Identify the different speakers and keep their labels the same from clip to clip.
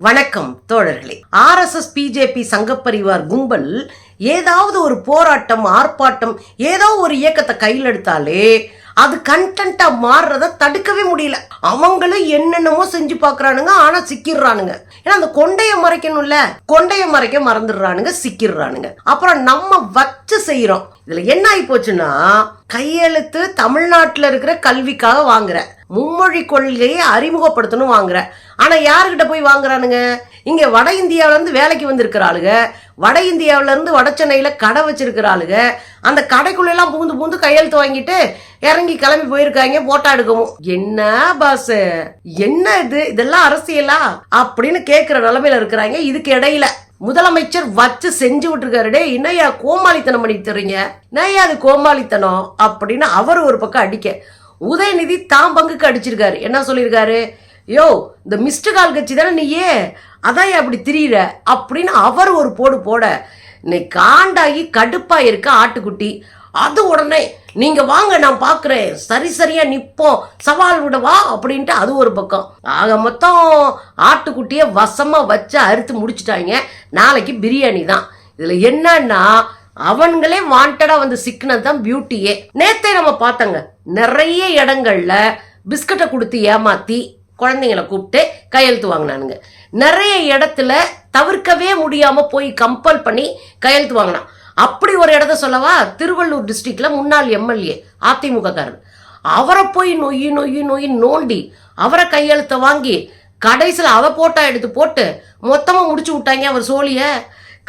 Speaker 1: வணக்கம் தோழர்களே. RSS BJP Sangh Parivar கும்பல் ஏதாவது ஒரு போராட்டம் ஆர்ப்பாட்டம் ஏதோ ஒரு இயக்கத்தை கையில் எடுத்தாலே அது கண்டென்ட்டா மாறுறத தடுக்கவே முடியல. அவங்களும் என்னென்னமோ செஞ்சு பாக்குறானுங்க ஆனா சிக்கிடுறானுங்க ஏன்னா அந்த கொண்டைய மறைக்கணும்ல. கொண்டைய மறைக்க மறந்துடுறானுங்க சிக்கிடுறானுங்க அப்புறம் நம்ம வச்சு செய்யறோம் இதுல என்ன ஆகி போச்சுன்னா கையெழுத்து தமிழ்நாட்டுல இருக்கிற கல்விக்காக வாங்குற. மும்மொழி கொள்கையை அறிமுகப்படுத்தணும் வாங்குற. ஆனால் யாருக்கிட்ட போய் வாங்குறானுங்க? இங்கே வட இந்தியாவிலேருந்து வேலைக்கு வந்திருக்கிற ஆளுங்க வட இந்தியாவிலேருந்து வட சென்னையில் கடை வச்சிருக்கிற ஆளுங்க அந்த கடைக்குள்ளெல்லாம் பூந்து பூந்து கையெழுத்து வாங்கிட்டு இறங்கி கிளம்பி போயிருக்காங்க போட்டா எடுக்கவும் என்ன பாஸ் என்ன இது? இதெல்லாம் அரசியலா? அப்படின்னு கேட்குற நிலமையில இருக்கிறாங்க. இதுக்கு இடையில முதலமைச்சர் வச்சு செஞ்சு விட்டுருக்காரு. டே என்னையா கோமாளித்தனம் பண்ணி தர்றீங்க நையா அது கோமாளித்தனம்? அப்படின்னு அவர் ஒரு பக்கம் அடிக்க. உதயநிதி தான் பங்குக்கு அடிச்சிருக்காரு. என்ன சொல்லியிருக்காரு யோ இந்த மிஸ்டு கால் கட்சி தானே நீயே அதான் அப்படி திரியிற? அப்படின்னு அவர் ஒரு போடு போட இன்னைக்கு காண்டாகி கடுப்பாக இருக்க ஆட்டுக்குட்டி. அது உடனே நீங்கள் வாங்க நான் பார்க்குறேன் சரி சரியாக நிற்போம் சவால் விடவா? அப்படின்ட்டு அது ஒரு பக்கம். ஆக மொத்தம் ஆட்டுக்குட்டியை வசமாக வச்சு அறுத்து முடிச்சிட்டாங்க. நாளைக்கு பிரியாணி தான். இதில் என்னன்னா அவன்களே வாண்டடா வந்து சிக்கினது தான் பியூட்டியே நேத்தே நம்ம பார்த்தோங்க நிறைய இடங்கள்ல பிஸ்கட்டை கொடுத்து ஏமாத்தி குழந்தைங்களை கூப்பிட்டு கையெழுத்து வாங்கினானுங்க நிறைய இடத்துல தவிர்க்கவே முடியாம போய் கம்பல் பண்ணி கையெழுத்து வாங்கினான் அப்படி ஒரு இடத்த சொல்லவா திருவள்ளூர் டிஸ்ட்ரிக்ட்ல முன்னாள் எம்எல்ஏ அதிமுக காரர் அவரை போய் நொய் நொய்யி நொய் நோண்டி அவரை கையெழுத்த வாங்கி கடைசியில் அவ போட்டா எடுத்து போட்டு மொத்தமா முடிச்சு விட்டாங்க அவர் சோழியை.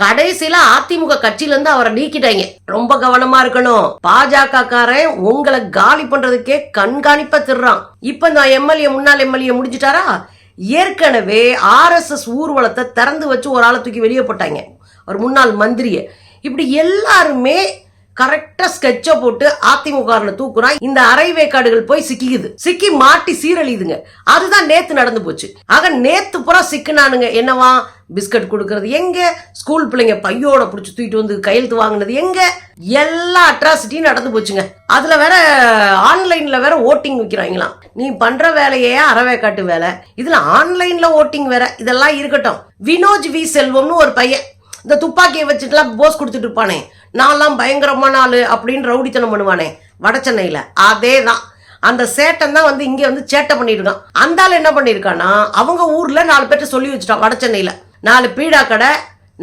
Speaker 1: கடைசியில அதிமுக கட்சியில இருந்து அவரை நீக்கிட்டாங்க. ரொம்ப கவனமா இருக்கணும். பாஜக காரன் உங்களை காலி பண்றதுக்கே கண்காணிப்பா திருறான். இப்ப இந்த எம்எல்ஏ முன்னாள் எம்எல்ஏ முடிஞ்சிட்டாரா? ஏற்கனவே ஆர்எஸ்எஸ் ஊர்வலத்தை திறந்து வச்சு ஒரு ஆளை தூக்கி வெளியே போட்டாங்க. ஒரு முன்னாள் மந்திரிய. இப்படி எல்லாருமே கரெக்டா ஸ்கெட்சை போட்டு அதிமுக தூக்குனா இந்த அரைவேக்காடுகள் போய் சிக்கிக்குது. சிக்கி மாட்டி சீரழியுதுங்க. அதுதான் நேத்து நடந்து போச்சு. ஆக நேத்து புறா சிக்கினானுங்க. என்னவா? பிஸ்கட் கொடுக்கறது. எங்க ஸ்கூல் பிள்ளைங்க பையோட பிடிச்சி தூக்கிட்டு வந்து கையெழுத்து வாங்கினது எங்க? எல்லா அட்ராசிட்டியும் நடந்து போச்சுங்க. அதுல வேற ஆன்லைன்ல வேற ஓட்டிங் விற்கிறாங்களாம் நீ பண்ற வேலையே அறவேக்காட்டு வேலை. இதுல ஆன்லைன்ல ஓட்டிங் வேற. இதெல்லாம் இருக்கட்டும். வினோஜ் வி செல்வம்னு ஒரு பையன். இந்த துப்பாக்கியை வச்சுட்டுலாம் போஸ் கொடுத்துட்டு இருப்பானே. நான்லாம் பயங்கரமான ஆளு அப்படின்னு ரவுடித்தனம் பண்ணுவானே. வட சென்னையில. அதே தான் அந்த சேட்டன் தான் வந்து இங்கே வந்து சேட்டை பண்ணியிருக்கான் அந்த ஆள் என்ன பண்ணியிருக்கான்னா அவங்க ஊரில் நாலு பேர்ட்ட சொல்லி வச்சுட்டான் வட சென்னையில். நாலு பீடா கடை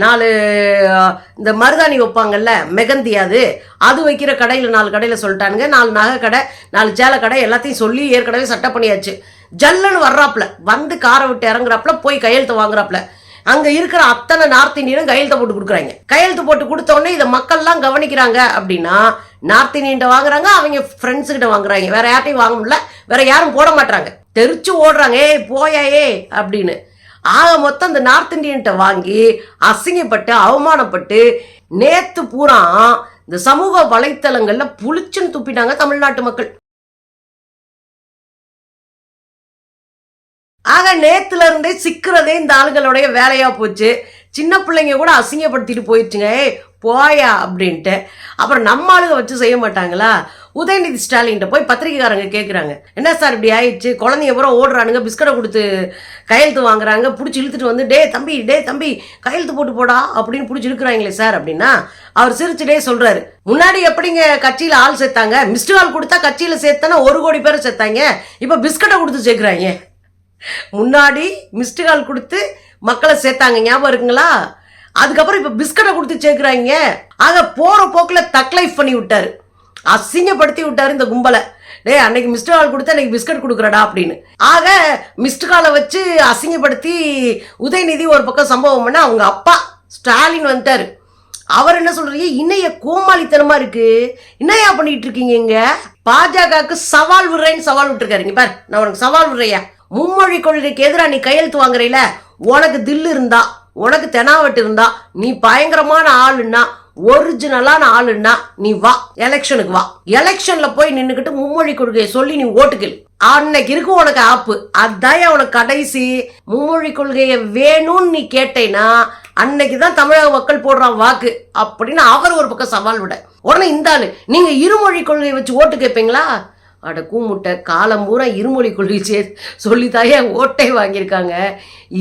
Speaker 1: நாலு இந்த மருதாணி வைப்பாங்கல்ல மெகந்தி அது. அது வைக்கிற கடையில் நாலு கடையில் சொல்லிட்டானுங்க. நாலு நகை கடை நாலு சேலை கடை எல்லாத்தையும் சொல்லி ஏற்கனவே சட்டை பண்ணியாச்சு. ஜல்லுன்னு வர்றாப்புல. வந்து காரை விட்டு இறங்குறாப்புல போய் கையெழுத்து வாங்குறாப்புல. அங்க இருக்கிற அத்தனை நார்த் இந்தியனும் கையெழுத்து போட்டு கொடுக்குறாங்க. கையெழுத்து போட்டு கொடுத்தோன்னே இதை மக்கள்லாம் கவனிக்கிறாங்க அப்படின்னா நார்த் இந்தியன்ட்ட வாங்குறாங்க அவங்க ஃப்ரெண்ட்ஸ் கிட்ட வாங்குறாங்க. வேற யார்ட்டையும் வாங்க முடியல. வேற யாரும் போட மாட்டாங்க தெரிச்சு ஓடுறாங்க. ஏய் போயா ஏ அப்படின்னு. ஆக மொத்தம் இந்த நார்த் இந்தியன்ட்ட வாங்கி அசிங்கப்பட்டு அவமானப்பட்டு நேத்து பூரா இந்த சமூக வலைத்தளங்கள்ல புளிச்சுன்னு துப்பிட்டாங்க தமிழ்நாட்டு மக்கள். ஆக நேத்துல இருந்தே சிக்கிறதே இந்த ஆளுங்களுடைய வேலையா போச்சு. சின்ன பிள்ளைங்க கூட அசிங்கப்படுத்திட்டு போயிடுச்சுங்க. போயா அப்படின்ட்டு. அப்புறம் நம்ம ஆளுங்க வச்சு செய்ய மாட்டாங்களா? உதயநிதி ஸ்டாலின்ட்ட போய் பத்திரிக்கைக்காரங்க கேட்குறாங்க என்ன சார் இப்படி ஆயிடுச்சு? குழந்தைங்க பூரா ஓடுறானுங்க பிஸ்கட்டை கொடுத்து கையெழுத்து வாங்குறாங்க பிடிச்சி இழுத்துட்டு வந்து டே தம்பி டே தம்பி கையெழுத்து போட்டு போடா அப்படின்னு பிடிச்சி இழுக்கிறாங்களே சார் அப்படின்னா அவர் சிரிச்சுட்டே சொல்கிறாரு முன்னாடி எப்படிங்க கட்சியில் ஆள் சேர்த்தாங்க? மிஸ்டு ஆள் கொடுத்தா கட்சியில் சேர்த்தானா ஒரு கோடி பேர் சேர்த்தாங்க. இப்போ பிஸ்கட்டை கொடுத்து சேர்க்குறாங்க. முன்னாடி மிஸ்டு கால் கொடுத்து மக்களை சேர்த்தாங்க. ஞாபகம் இருக்குங்களா? அதுக்கப்புறம் இப்போ பிஸ்கட்டை கொடுத்து சேர்க்குறாங்க. ஆக போற போக்கில் தக்லைஃப் பண்ணி விட்டாரு. அசிங்கப்படுத்தி விட்டாரு இந்த கும்பலை. டே அன்னைக்கு மிஸ்டு கால் கொடுத்து அன்னைக்கு பிஸ்கட் கொடுக்குறடா அப்படின்னு. ஆக மிஸ்டு காலை வச்சு அசிங்கப்படுத்தி உதயநிதி ஒரு பக்கம் சம்பவம் பண்ண அவங்க அப்பா ஸ்டாலின் வந்துட்டார். அவர் என்ன சொல்றீங்க இன்னைய கோமாளித்தனமா இருக்கு. என்னையா பண்ணிட்டு இருக்கீங்க இங்க? பாஜகவுக்கு சவால் விடுறேன்னு சவால் விட்டுருக்காருங்க. பார் நான் உனக்கு சவால் விடுறையா மும்மொழி கொள்கைக்கு எதிராக நீ கையெழுத்து வாங்குறீல? உனக்கு தில்லு இருந்தா. உனக்கு தெனாவட்டு இருந்தா நீ பயங்கரமான ஆளுன்னா ஒரிஜினலான ஆளுன்னா நீ வா எலெக்ஷனுக்கு வா. எலெக்ஷன்ல போய் நின்னுக்கிட்டு மும்மொழி கொள்கையை சொல்லி நீ ஓட்டுக்கல் அன்னைக்கு இருக்கும் உனக்கு ஆப்பு. அதான் உனக்கு கடைசி. மும்மொழி கொள்கையை வேணும்னு நீ கேட்டேன்னா அன்னைக்கு தான் தமிழக மக்கள் போடுறான் வாக்கு. அப்படின்னு அவர் ஒரு பக்கம் சவால் விட. உடனே இந்த ஆளு நீங்க இருமொழி கொள்கையை வச்சு ஓட்டு கேட்பீங்களா? அட கூமுட்டை காலம் பூரா இருமொழி கொள்கை சொல்லித்தாயே ஓட்டை வாங்கியிருக்காங்க.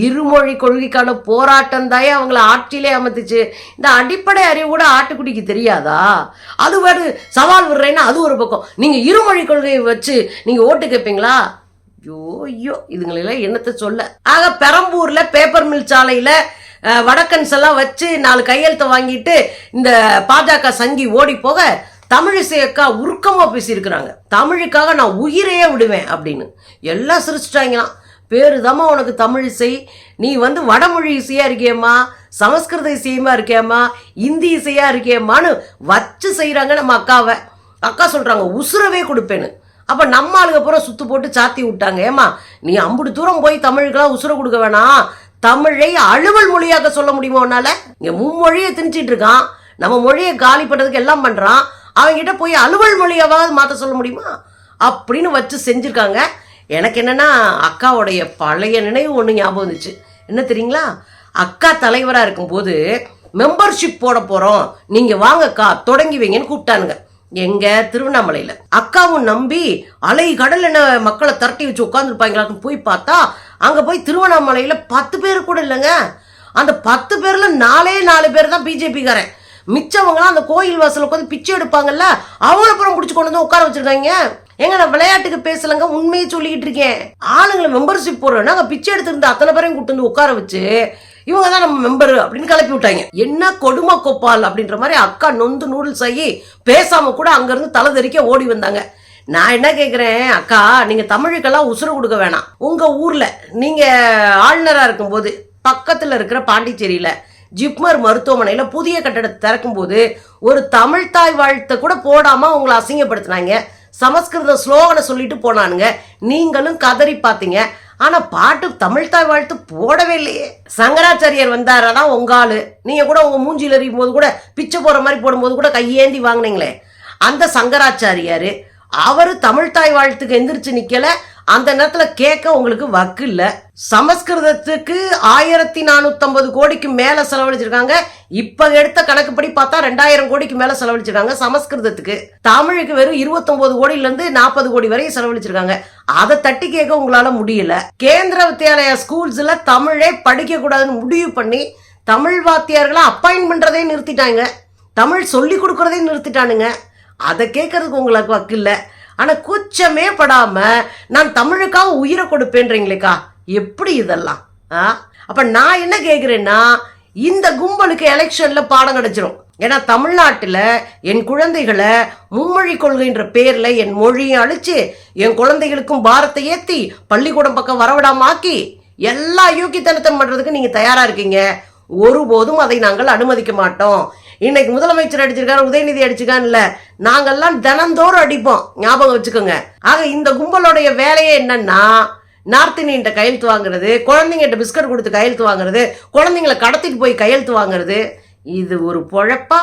Speaker 1: இருமொழி கொள்கைக்கான போராட்டம் தாயே அவங்கள ஆட்சியிலே அமர்த்துச்சு. இந்த அடிப்படை அறிவு கூட ஆட்டுக்குட்டிக்கு தெரியாதா? அது வேறு சவால் விடுறேன்னா அது ஒரு பக்கம். நீங்கள் இருமொழி கொள்கையை வச்சு நீங்கள் ஓட்டு கேட்பீங்களா ஐயோ ஐயோ இதுங்களெல்லாம் என்னத்தை சொல்ல? ஆக பெரம்பூரில் பேப்பர் மில் சாலையில் வடக்கன்ஸ் எல்லாம் வச்சு நாலு கையெழுத்தை வாங்கிட்டு இந்த பாஜக சங்கி ஓடி போக தமிழிசை அக்கா உருக்கமாக பேசியிருக்கிறாங்க. தமிழுக்காக நான் உயிரையே விடுவேன் அப்படின்னு. எல்லாம் சிரிச்சிட்டாங்களாம். பேரு தாம்மா உனக்கு தமிழிசை. நீ வந்து வடமொழி இசையாக இருக்கியம்மா. சமஸ்கிருத இசையுமா இருக்கியம்மா. இந்தி இசையாக இருக்கியம்மான்னு வச்சு செய்கிறாங்க நம்ம அக்காவை. அக்கா சொல்கிறாங்க உசுரவே கொடுப்பேன்னு. அப்போ நம்ம ஆளுங்க பூரா சுத்து போட்டு சாத்தி விட்டாங்க. ஏமா நீ அம்புடு தூரம் போய் தமிழுக்கெல்லாம் உசுர கொடுக்க வேணாம். தமிழை அலுவல் மொழியாக சொல்ல முடியுமா உன்னால? இங்கே மும்மொழியை திணிச்சிட்டு இருக்கான். நம்ம மொழியை காலி பண்ணுறதுக்கு எல்லாம் பண்ணுறான் அவங்ககிட்ட போய் அலுவல் மொழியாவது மாற்ற சொல்ல முடியுமா? அப்படின்னு வச்சு செஞ்சுருக்காங்க. எனக்கு என்னென்னா அக்காவுடைய பழைய நினைவு ஒன்று ஞாபகம் வந்துச்சு. என்ன தெரியுங்களா? அக்கா தலைவராக இருக்கும்போது மெம்பர்ஷிப் போட போகிறோம் நீங்கள் வாங்கக்கா தொடங்கி வைங்கன்னு கூப்பிட்டானுங்க. எங்க? திருவண்ணாமலையில. அக்காவும் நம்பி அலை கடல் என்ன மக்களை திரட்டி வச்சு உட்காந்துருப்பாங்களான்னு போய் பார்த்தா அங்க போய் திருவண்ணாமலையில பத்து பேர் கூட இல்லைங்க. அந்த பத்து பேர்ல நாலே நாலு பேர் தான் பிஜேபிக்காரன் மிச்சவங்களாம் அந்த கோயில் வாசல் உட்காந்து பிச்சை எடுப்பாங்கல்ல அவங்கள அப்புறம் பிடிச்சி கொண்டு வந்து உட்கார வச்சிருக்காங்க. ஏங்க நான் விளையாட்டுக்கு பேசலங்க உண்மையை சொல்லிக்கிட்டு இருக்கேன். ஆளுங்களை மெம்பர்ஷிப் போடுறோம் நாங்கள் பிச்சை எடுத்திருந்த அத்தனை பேரையும் கூட்டு வந்து உட்கார வச்சு இவங்க தான் நம்ம மெம்பர் அப்படின்னு கிளப்பி விட்டாங்க. என்ன கொடுமை கோப்பால் அப்படின்ற மாதிரி அக்கா நொந்து நூடுல்ஸ் ஆகி பேசாம கூட அங்கேருந்து தலை தெறிக்க ஓடி வந்தாங்க. நான் என்ன கேட்குறேன் அக்கா நீங்கள் தமிழுக்கெல்லாம் உசுறு கொடுக்க வேணாம். உங்கள் ஊரில் நீங்கள் ஆளுநராக இருக்கும்போது பக்கத்தில் இருக்கிற பாண்டிச்சேரியில் ஜிப்மர் மருத்துவமனையில் புதிய கட்டடத்தை திறக்கும்போது ஒரு தமிழ் தாய் வாழ்த்தை கூட போடாமல் அவங்கள அசிங்கப்படுத்தினாங்க. சமஸ்கிருத ஸ்லோகனை சொல்லிட்டு போனானுங்க. நீங்களும் கதறி பார்த்தீங்க ஆனால் பாட்டு தமிழ்தாய் வாழ்த்து போடவே இல்லையே. சங்கராச்சாரியர் வந்தாரதான் உங்க ஆளு. நீங்கள் கூட உங்கள் மூஞ்சியில் எறியும் போது கூட பிச்சை போகிற மாதிரி போடும்போது கூட கையேந்தி வாங்குனீங்களே. அந்த சங்கராச்சாரியார் அவர் தமிழ்தாய் வாழ்த்துக்கு எந்திரிச்சு நிற்கலை அந்த நேரத்துல கேட்க உங்களுக்கு வக்கு இல்ல. சமஸ்கிருதத்துக்கு ஆயிரத்தி நானூத்தம்பது கோடிக்கு மேல செலவழிச்சிருக்காங்க. இப்ப எடுத்த கணக்குப்படி பார்த்தா ரெண்டாயிரம் கோடிக்கு மேல செலவழிச்சிருக்காங்க சமஸ்கிருதத்துக்கு. தமிழுக்கு வெறும் 29 கோடியில இருந்து நாற்பது கோடி வரையும் செலவழிச்சிருக்காங்க. அதை தட்டி கேட்க உங்களால முடியல. கேந்திர வித்யாலயா ஸ்கூல்ஸ்ல தமிழே படிக்க கூடாதுன்னு முடிவு பண்ணி தமிழ் வாத்தியார்களை அப்பாயின்ட் பண்றதே நிறுத்திட்டாங்க. தமிழ் சொல்லி கொடுக்கறதே நிறுத்திட்டானுங்க. அதை கேட்கறதுக்கு உங்களுக்கு வக்கு இல்லை. ஆனால் கூச்சமே படாம நான் தமிழுக்காக உயிரை கொடுப்பேன்றீங்களேக்கா. எப்படி இதெல்லாம்? ஆ? அப்ப நான் என்ன கேட்குறேன்னா இந்த கும்பலுக்கு எலெக்ஷன்ல பாடம் கிடைச்சிரும். ஏன்னா தமிழ்நாட்டில் என் குழந்தைகளை மும்மொழி கொள்கைன்ற பேரில் என் மொழியை அழிச்சு என் குழந்தைகளுக்கும் பாரத்தை ஏற்றி பள்ளிக்கூடம் பக்கம் வரவிடாமாக்கி எல்லா யோக்கியத்தனத்தம் பண்ணுறதுக்கு நீங்கள் தயாராக இருக்கீங்க. ஒருபோதும் அதை நாங்கள் அனுமதிக்க மாட்டோம். இன்னைக்கு முதலமைச்சர் அடிச்சிருக்காரு உதயநிதி அடிச்சிருக்கான்ல நாங்கெல்லாம் தினந்தோறும் அடிப்போம். ஞாபகம் வச்சுக்கோங்க. ஆக இந்த கும்பலோடைய வேலையே என்னன்னா நார்த் கையெழுத்து வாங்குறது குழந்தைங்கிட்ட பிஸ்கட் கொடுத்து கையெழுத்து வாங்குறது குழந்தைங்களை கடத்திட்டு போய் கையெழுத்து வாங்குறது. இது ஒரு பொழப்பா?